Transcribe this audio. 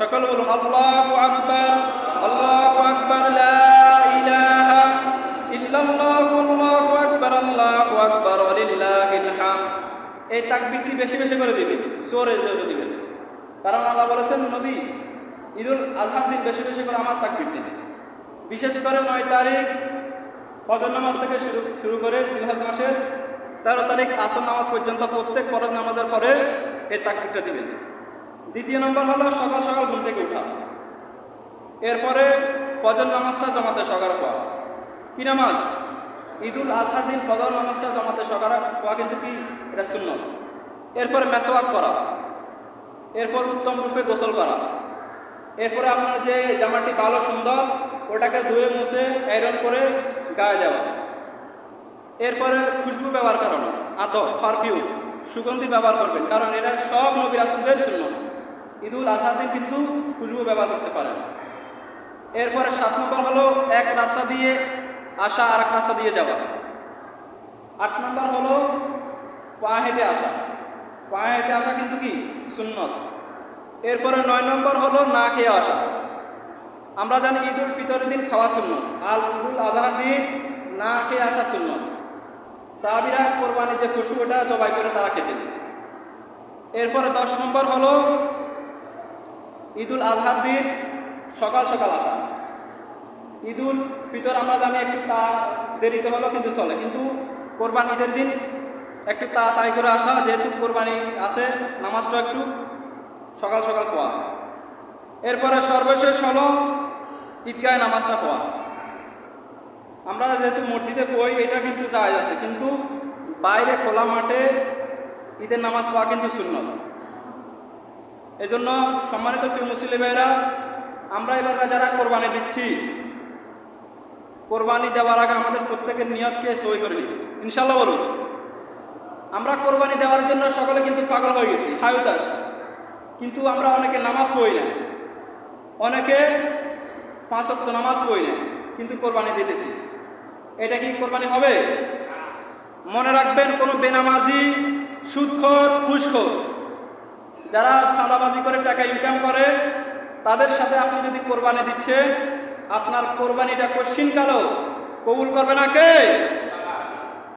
সকল বলুন, আল্লাহু আকবার আল্লাহু আকবার, লা ইলাহা ইল্লাল্লাহু এই তাকবীরটি বেশি বেশি করে দিবেন, জোরে জোরে দিবেন। কারণ আল্লাহ বলেছেন, নবী, ঈদুল আজহার দিন বেশি বেশি করে আমার তাকবীর দিন বিশেষ করে নয় তারিখ ফজর নামাজ থেকে শুরু শুরু করে জিলহাজ মাসের তেরো তারিখ আসর নামাজ পর্যন্ত প্রত্যেক ফরজ নামাজের পরে এই তাকবিরটা দিবেন। দ্বিতীয় নম্বর হলো সকাল সকাল ঘুম থেকে উঠা। এরপরে ফজর নামাজটা জমাতে সকাল পাওয়া কি নামাজ? ঈদুল আজহার দিন ফজর নামাজটা জমাতে সকাল পাওয়া কিন্তু কি? এটা শূন্য এরপরে মেসওয়াক করা এরপর উত্তম রূপে গোসল করা। এরপরে আপনার যে জামাটি ভালো সুন্দর, ওটাকে ধুয়ে মুছে আয়রন করে গায়ে দেওয়া। এরপরে খুশবু ব্যবহার করানো। আতর পারফিউম সুগন্ধি ব্যবহার করবেন। কারণ এটা সব নবীর আসুদের শূন্য ঈদুল আজহার দিন কিন্তু খুশবু ব্যবহার করতে পারেন। এরপরে সাত নম্বর হলো এক রাস্তা দিয়ে আসা আর এক রাস্তা দিয়ে যাওয়া। আট নম্বর হলো পা হেঁটে আসা। পা হেঁটে আসা কিন্তু কি? সুন্নত। এরপরে নয় নম্বর হলো না খেয়ে আসা। আমরা জানি ঈদ উল ফিতরের দিন খাওয়া শূন্য আর ঈদুল আজহার দিন না খেয়ে আসা শূন্য সাহাবিরা কোরবানি যে পশু ওটা জবাই করে তারা খেতেন। এরপরে দশ নম্বর হলো ঈদুল আজহার দিন সকাল সকাল আসা। ঈদুল ফিতর আমরা জানি একটু তা দেরিতে হলো, কিন্তু চলে। কিন্তু কোরবান ঈদের দিন একটু তাড়াতাড়ি করে আসা, যেহেতু কোরবানি আছে, নামাজটা একটু সকাল সকাল খোয়া। এরপরে সর্বশেষ হলো ঈদগায় নামাজটা খোয়া। আমরা যেহেতু মসজিদে পড়ি, এটা কিন্তু যায় আছে, কিন্তু বাইরে খোলা মাঠে ঈদের নামাজ পড়া কিন্তু শূন্য এই জন্য সম্মানিত প্রিয় মুসলিম ভাইরা আমরা এবার যারা কোরবানি দিচ্ছি। কোরবানি দেওয়ার আগে আমাদের প্রত্যেকের নিয়তকে সই করে নিই ইনশাল্লাহ বলুন। আমরা কোরবানি দেওয়ার জন্য সকলে কিন্তু পাগল হয়ে গেছি, হায়ুতাস। কিন্তু আমরা অনেকে নামাজ পড়ি না অনেকে পাঁচ অক্ত নামাজ পড়ি না কিন্তু কোরবানি দিতেছি। এটা কি কোরবানি হবে? মনে রাখবেন, কোনো বেনামাজি, সুদখোর, ঘুষখোর। যারা সাদাবাজি করে টাকা ইনকাম করে, তাদের সাথে আপনি যদি কোরবানি দিচ্ছে আপনার কোরবানিটা কশ্চিন কালো কবুল করবে না কে?